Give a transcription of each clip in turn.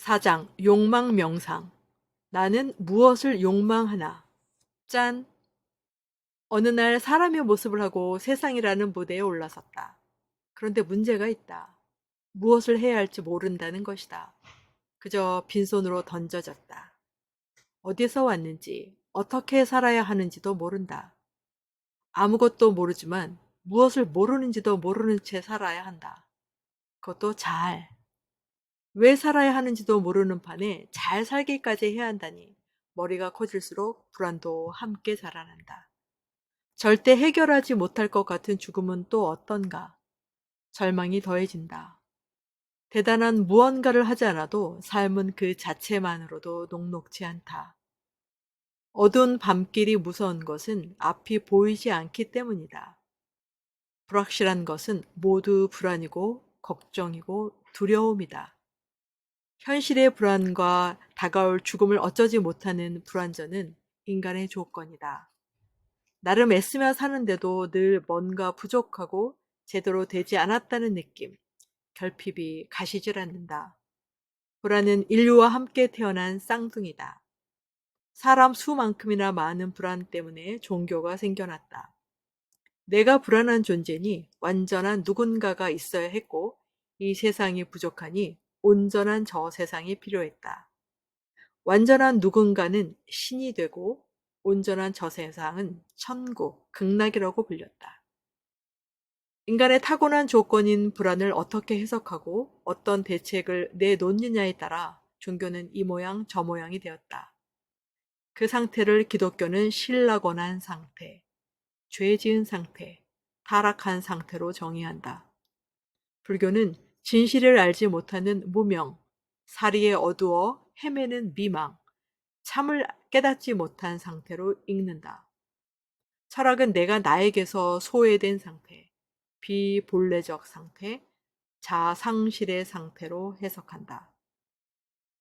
사장, 욕망 명상. 나는 무엇을 욕망하나? 짠. 어느 날 사람의 모습을 하고 세상이라는 무대에 올라섰다. 그런데 문제가 있다. 무엇을 해야 할지 모른다는 것이다. 그저 빈손으로 던져졌다. 어디서 왔는지, 어떻게 살아야 하는지도 모른다. 아무것도 모르지만 무엇을 모르는지도 모르는 채 살아야 한다. 그것도 잘. 왜 살아야 하는지도 모르는 판에 잘 살기까지 해야 한다니 머리가 커질수록 불안도 함께 자라난다. 절대 해결하지 못할 것 같은 죽음은 또 어떤가? 절망이 더해진다. 대단한 무언가를 하지 않아도 삶은 그 자체만으로도 녹록지 않다. 어두운 밤길이 무서운 것은 앞이 보이지 않기 때문이다. 불확실한 것은 모두 불안이고 걱정이고 두려움이다. 현실의 불안과 다가올 죽음을 어쩌지 못하는 불안전은 인간의 조건이다. 나름 애쓰며 사는데도 늘 뭔가 부족하고 제대로 되지 않았다는 느낌, 결핍이 가시질 않는다. 불안은 인류와 함께 태어난 쌍둥이다. 사람 수만큼이나 많은 불안 때문에 종교가 생겨났다. 내가 불안한 존재니 완전한 누군가가 있어야 했고 이 세상이 부족하니 온전한 저 세상이 필요했다. 완전한 누군가는 신이 되고 온전한 저 세상은 천국, 극락이라고 불렸다. 인간의 타고난 조건인 불안을 어떻게 해석하고 어떤 대책을 내놓느냐에 따라 종교는 이 모양 저 모양이 되었다. 그 상태를 기독교는 신라곤한 상태, 죄 지은 상태, 타락한 상태로 정의한다. 불교는 진실을 알지 못하는 무명, 사리에 어두워 헤매는 미망, 참을 깨닫지 못한 상태로 읽는다. 철학은 내가 나에게서 소외된 상태, 비본래적 상태, 자상실의 상태로 해석한다.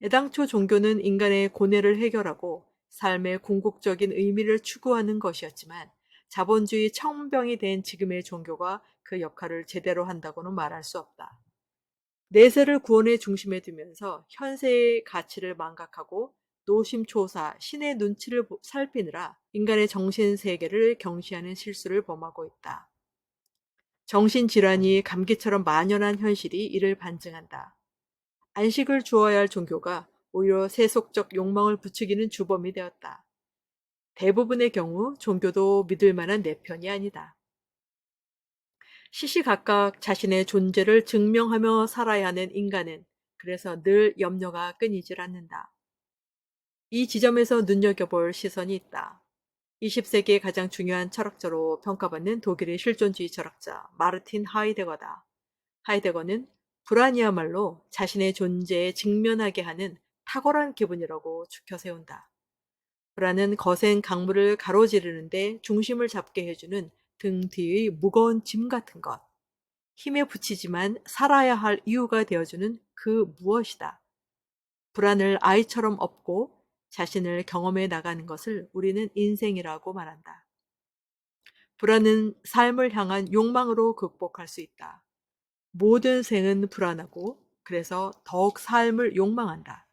애당초 종교는 인간의 고뇌를 해결하고 삶의 궁극적인 의미를 추구하는 것이었지만 자본주의 청병이 된 지금의 종교가 그 역할을 제대로 한다고는 말할 수 없다. 내세를 구원의 중심에 두면서 현세의 가치를 망각하고 노심초사 신의 눈치를 살피느라 인간의 정신 세계를 경시하는 실수를 범하고 있다. 정신질환이 감기처럼 만연한 현실이 이를 반증한다. 안식을 주어야 할 종교가 오히려 세속적 욕망을 부추기는 주범이 되었다. 대부분의 경우 종교도 믿을 만한 내 편이 아니다. 시시각각 자신의 존재를 증명하며 살아야 하는 인간은 그래서 늘 염려가 끊이질 않는다. 이 지점에서 눈여겨볼 시선이 있다. 20세기의 가장 중요한 철학자로 평가받는 독일의 실존주의 철학자 마르틴 하이데거다. 하이데거는 불안이야말로 자신의 존재에 직면하게 하는 탁월한 기분이라고 추켜 세운다. 불안은 거센 강물을 가로지르는데 중심을 잡게 해주는 등 뒤의 무거운 짐 같은 것. 힘에 붙이지만 살아야 할 이유가 되어주는 그 무엇이다. 불안을 아이처럼 업고 자신을 경험해 나가는 것을 우리는 인생이라고 말한다. 불안은 삶을 향한 욕망으로 극복할 수 있다. 모든 생은 불안하고 그래서 더욱 삶을 욕망한다.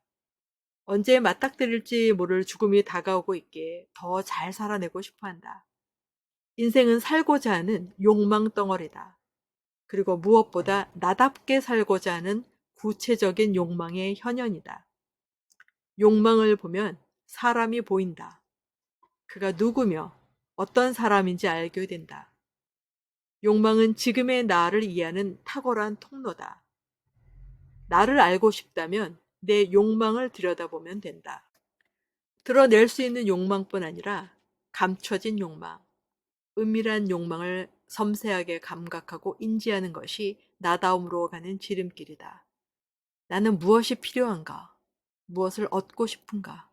언제 맞닥뜨릴지 모를 죽음이 다가오고 있기에 더 잘 살아내고 싶어 한다. 인생은 살고자 하는 욕망 덩어리다. 그리고 무엇보다 나답게 살고자 하는 구체적인 욕망의 현현이다. 욕망을 보면 사람이 보인다. 그가 누구며 어떤 사람인지 알게 된다. 욕망은 지금의 나를 이해하는 탁월한 통로다. 나를 알고 싶다면 내 욕망을 들여다보면 된다. 드러낼 수 있는 욕망뿐 아니라 감춰진 욕망, 은밀한 욕망을 섬세하게 감각하고 인지하는 것이 나다움으로 가는 지름길이다. 나는 무엇이 필요한가? 무엇을 얻고 싶은가?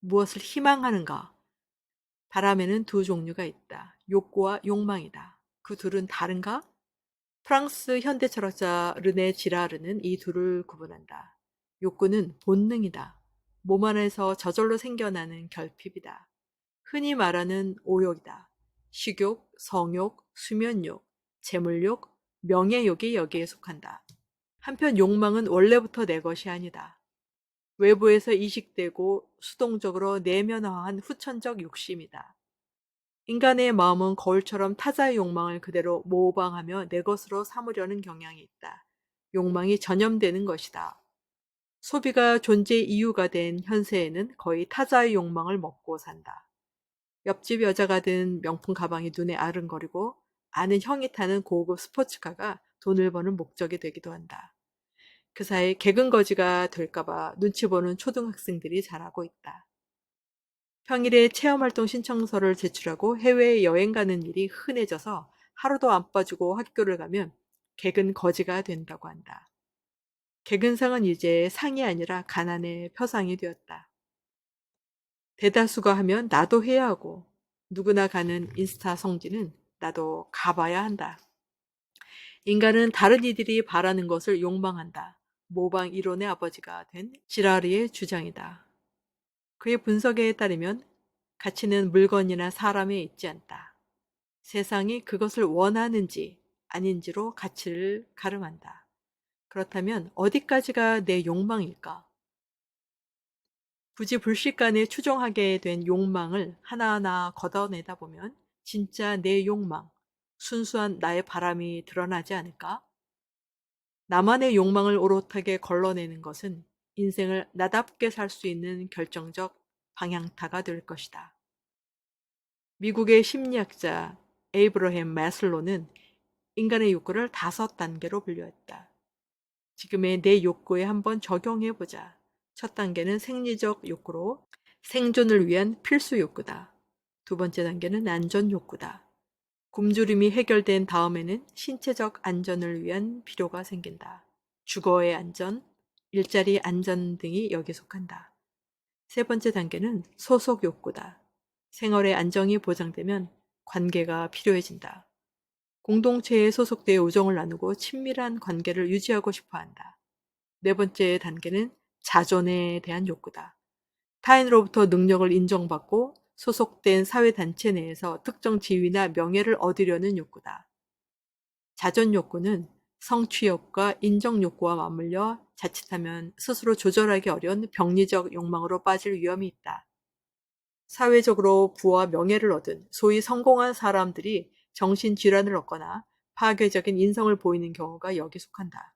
무엇을 희망하는가? 바람에는 두 종류가 있다. 욕구와 욕망이다. 그 둘은 다른가? 프랑스 현대 철학자 르네 지라르는 이 둘을 구분한다. 욕구는 본능이다. 몸 안에서 저절로 생겨나는 결핍이다. 흔히 말하는 오욕이다. 식욕, 성욕, 수면욕, 재물욕, 명예욕이 여기에 속한다. 한편 욕망은 원래부터 내 것이 아니다. 외부에서 이식되고 수동적으로 내면화한 후천적 욕심이다. 인간의 마음은 거울처럼 타자의 욕망을 그대로 모방하며 내 것으로 삼으려는 경향이 있다. 욕망이 전염되는 것이다. 소비가 존재 이유가 된 현세에는 거의 타자의 욕망을 먹고 산다. 옆집 여자가 든 명품 가방이 눈에 아른거리고 아는 형이 타는 고급 스포츠카가 돈을 버는 목적이 되기도 한다. 그 사이 개근거지가 될까봐 눈치 보는 초등학생들이 자라고 있다. 평일에 체험활동 신청서를 제출하고 해외에 여행 가는 일이 흔해져서 하루도 안 빠지고 학교를 가면 개근 거지가 된다고 한다. 개근상은 이제 상이 아니라 가난의 표상이 되었다. 대다수가 하면 나도 해야 하고 누구나 가는 인스타 성지는 나도 가봐야 한다. 인간은 다른 이들이 바라는 것을 욕망한다. 모방 이론의 아버지가 된 지라리의 주장이다. 그의 분석에 따르면 가치는 물건이나 사람에 있지 않다. 세상이 그것을 원하는지 아닌지로 가치를 가름한다. 그렇다면 어디까지가 내 욕망일까? 굳이 불식간에 추종하게 된 욕망을 하나하나 걷어내다 보면 진짜 내 욕망, 순수한 나의 바람이 드러나지 않을까? 나만의 욕망을 오롯하게 걸러내는 것은 인생을 나답게 살 수 있는 결정적 방향타가 될 것이다. 미국의 심리학자 에이브러햄 마슬로는 인간의 욕구를 다섯 단계로 분류했다. 지금의 내 욕구에 한번 적용해 보자. 첫 단계는 생리적 욕구로 생존을 위한 필수 욕구다. 두 번째 단계는 안전 욕구다. 굶주림이 해결된 다음에는 신체적 안전을 위한 필요가 생긴다. 주거의 안전, 일자리 안전 등이 여기 속한다. 세 번째 단계는 소속 욕구다. 생활의 안정이 보장되면 관계가 필요해진다. 공동체에 소속되어 우정을 나누고 친밀한 관계를 유지하고 싶어 한다. 네 번째 단계는 자존에 대한 욕구다. 타인으로부터 능력을 인정받고 소속된 사회단체 내에서 특정 지위나 명예를 얻으려는 욕구다. 자존 욕구는 성취욕과 인정 욕구와 맞물려 자칫하면 스스로 조절하기 어려운 병리적 욕망으로 빠질 위험이 있다. 사회적으로 부와 명예를 얻은 소위 성공한 사람들이 정신질환을 얻거나 파괴적인 인성을 보이는 경우가 여기 속한다.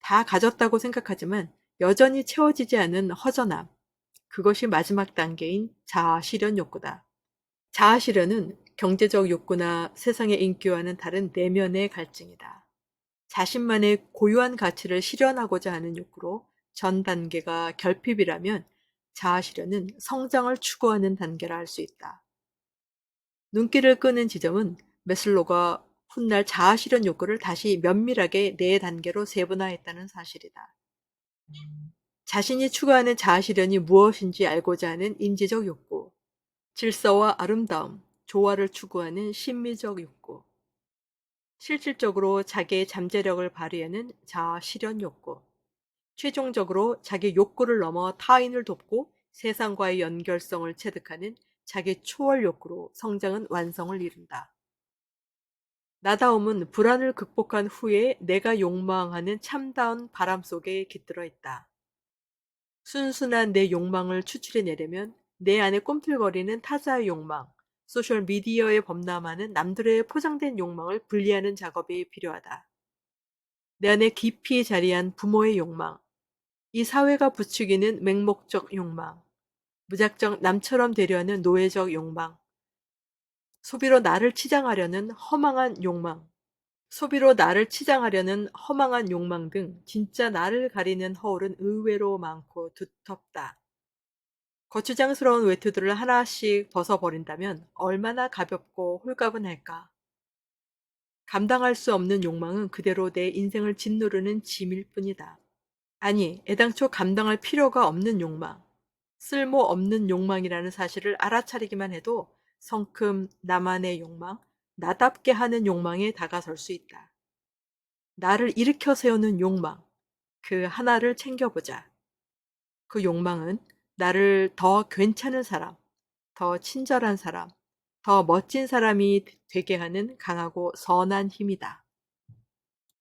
다 가졌다고 생각하지만 여전히 채워지지 않은 허전함, 그것이 마지막 단계인 자아 실현 욕구다. 자아 실현은 경제적 욕구나 세상의 인기와는 다른 내면의 갈증이다. 자신만의 고유한 가치를 실현하고자 하는 욕구로 전 단계가 결핍이라면 자아 실현은 성장을 추구하는 단계라 할 수 있다. 눈길을 끄는 지점은 메슬로가 훗날 자아 실현 욕구를 다시 면밀하게 네 단계로 세분화했다는 사실이다. 자신이 추구하는 자아 실현이 무엇인지 알고자 하는 인지적 욕구, 질서와 아름다움, 조화를 추구하는 심미적 욕구, 실질적으로 자기의 잠재력을 발휘하는 자아 실현 욕구, 최종적으로 자기 욕구를 넘어 타인을 돕고 세상과의 연결성을 체득하는 자기 초월 욕구로 성장은 완성을 이룬다. 나다움은 불안을 극복한 후에 내가 욕망하는 참다운 바람 속에 깃들어 있다. 순순한 내 욕망을 추출해내려면 내 안에 꿈틀거리는 타자의 욕망, 소셜미디어에 범람하는 남들의 포장된 욕망을 분리하는 작업이 필요하다. 내 안에 깊이 자리한 부모의 욕망, 이 사회가 부추기는 맹목적 욕망, 무작정 남처럼 되려는 노예적 욕망, 소비로 나를 치장하려는 허망한 욕망, 소비로 나를 치장하려는 허망한 욕망 등 진짜 나를 가리는 허울은 의외로 많고 두텁다. 거추장스러운 외투들을 하나씩 벗어버린다면 얼마나 가볍고 홀가분할까. 감당할 수 없는 욕망은 그대로 내 인생을 짓누르는 짐일 뿐이다. 아니, 애당초 감당할 필요가 없는 욕망, 쓸모 없는 욕망이라는 사실을 알아차리기만 해도 성큼 나만의 욕망, 나답게 하는 욕망에 다가설 수 있다. 나를 일으켜 세우는 욕망, 그 하나를 챙겨보자. 그 욕망은 나를 더 괜찮은 사람, 더 친절한 사람, 더 멋진 사람이 되게 하는 강하고 선한 힘이다.